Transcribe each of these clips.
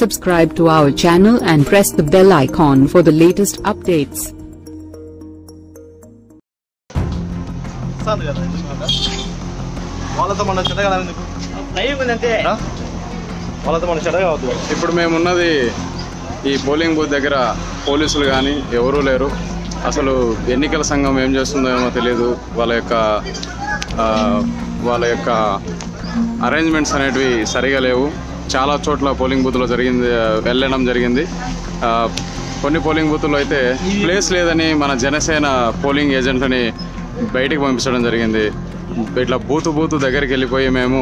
Subscribe to our channel and press the bell icon for the latest updates. వాళ్ళతో మన? వాళ్ళతో వద్దు ఇప్పుడు మేము ఉన్నది ఈ పోలింగ్ బూత్ దగ్గర పోలీసులు కానీ ఎవరూ లేరు. అసలు ఎన్నికల సంఘం ఏం చేస్తుందో ఏమో తెలియదు వాళ్ళ యొక్క వాళ్ళ యొక్క అరేంజ్మెంట్స్ అనేటివి సరిగా లేవు. చాలా చోట్ల పోలింగ్ బూత్లో జరిగింది వెళ్ళడం జరిగింది. కొన్ని పోలింగ్ బూత్లో అయితే ప్లేస్ లేదని మన జనసేన పోలింగ్ ఏజెంట్ని బయటికి పంపించడం జరిగింది. ఇట్లా బూతు బూతు దగ్గరికి వెళ్ళిపోయి మేము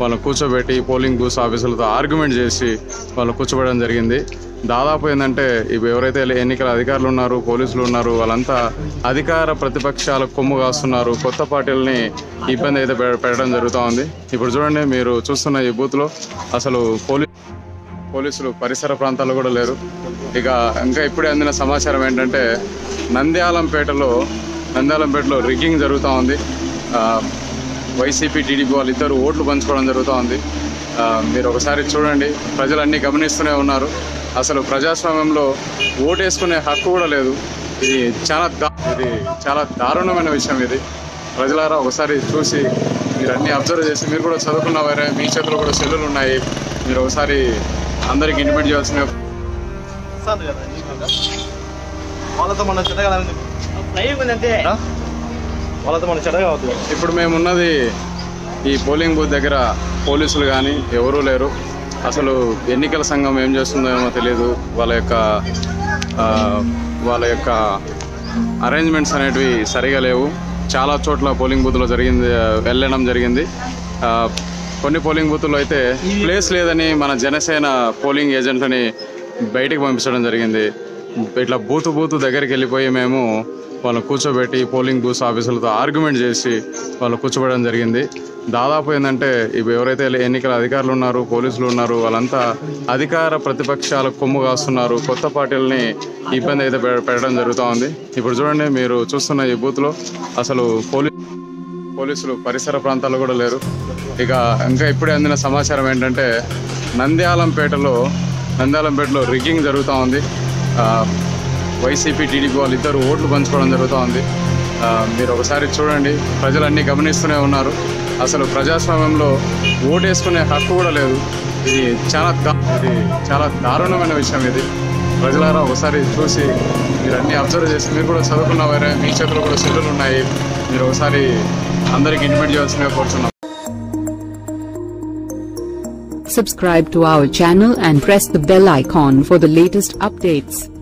వాళ్ళని కూర్చోబెట్టి పోలింగ్ బూత్ ఆఫీసులతో ఆర్గ్యుమెంట్ చేసి వాళ్ళు కూర్చోబెట్టడం జరిగింది. దాదాపు ఏంటంటే ఇప్పుడు ఎవరైతే ఎన్నికల అధికారులు ఉన్నారు పోలీసులు ఉన్నారు వాళ్ళంతా అధికార ప్రతిపక్షాల కొమ్ము కాస్తున్నారు. కొత్త పార్టీలని ఇబ్బంది అయితే పె- పెట్టడం జరుగుతూ ఉంది. ఇప్పుడు చూడండి మీరు చూస్తున్న ఈ బూత్లో అసలు పోలీ పోలీసులు పరిసర ప్రాంతాల్లో కూడా లేరు. ఇక ఇంకా ఇప్పుడే అందిన సమాచారం ఏంటంటే నంద్యాలంపేటలో నంద్యాలంపేటలో రిగ్గింగ్ జరుగుతూ ఉంది. వైసీపీ టీడీపీ వాళ్ళిద్దరు ఓట్లు పంచుకోవడం జరుగుతూ ఉంది. మీరు ఒకసారి చూడండి. ప్రజలన్నీ గమనిస్తూనే ఉన్నారు. అసలు ప్రజాస్వామ్యంలో ఓటేసుకునే హక్కు కూడా లేదు. ఇది చాలా దా- ఇది చాలా దారుణమైన విషయం ఇది. ప్రజలారా ఒకసారి చూసి మీరు అన్ని అబ్జర్వ్ చేసి మీరు కూడా చదువుకున్న వారే మీ చేతిలో కూడా సెల్లులు ఉన్నాయి. మీరు ఒకసారి అందరికి ఇంటిమేట్ చేయాల్సిన వాళ్ళతో మన మన ఇప్పుడు మేము ఉన్నది ఈ పోలింగ్ బూత్ దగ్గర పోలీసులు కానీ ఎవరూ లేరు. అసలు ఎన్నికల సంఘం ఏం చేస్తుందో ఏమో తెలియదు వాళ్ళ యొక్క వాళ్ళ యొక్క అరేంజ్మెంట్స్ అనేటివి సరిగా లేవు. చాలా చోట్ల పోలింగ్ బూత్లో జరిగింది వెళ్ళడం జరిగింది. కొన్ని పోలింగ్ బూత్లో అయితే ప్లేస్ లేదని మన జనసేన పోలింగ్ ఏజెంట్ని బయటికి పంపించడం జరిగింది. ఇట్లా బూతు బూతు దగ్గరికి వెళ్ళిపోయి మేము వాళ్ళని కూర్చోబెట్టి పోలింగ్ బూత్ ఆఫీసులతో ఆర్గ్యుమెంట్ చేసి వాళ్ళు కూర్చోబెట్టడం జరిగింది. దాదాపు ఏంటంటే ఇప్పుడు ఎవరైతే ఎన్నికల అధికారులు ఉన్నారు పోలీసులు ఉన్నారు వాళ్ళంతా అధికార ప్రతిపక్షాల కొమ్ము కాస్తున్నారు. కొత్త పార్టీలని ఇబ్బంది అయితే పె- పెట్టడం జరుగుతూ ఉంది. ఇప్పుడు చూడండి మీరు చూస్తున్న ఈ బూత్లో అసలు పోలీ పోలీసులు పరిసర ప్రాంతాల్లో కూడా లేరు. ఇక ఇంకా ఇప్పుడే అందిన సమాచారం ఏంటంటే నంద్యాలంపేటలో నంద్యాలంపేటలో రిగ్గింగ్ జరుగుతూ ఉంది. వైసీపీ టీడీపీ వాళ్ళిద్దరు ఓట్లు పంచుకోవడం జరుగుతోంది. మీరు ఒకసారి చూడండి. ప్రజలన్నీ గమనిస్తూనే ఉన్నారు. అసలు ప్రజాస్వామ్యంలో ఓటేసుకునే హక్కు కూడా లేదు. ఇది చాలా దా- ఇది చాలా దారుణమైన విషయం ఇది. ప్రజలారా ఒకసారి చూసి మీరు అన్నీ అబ్జర్వ్ చేసి మీరు కూడా చదువుకున్న వారే మీ చేతిలో కూడా సెల్లులు ఉన్నాయి. మీరు ఒకసారి అందరికి ఇంటిమేట్ చేయాల్సిందిగా కోరుతున్నాం Subscribe to our channel and press the bell icon for the latest updates.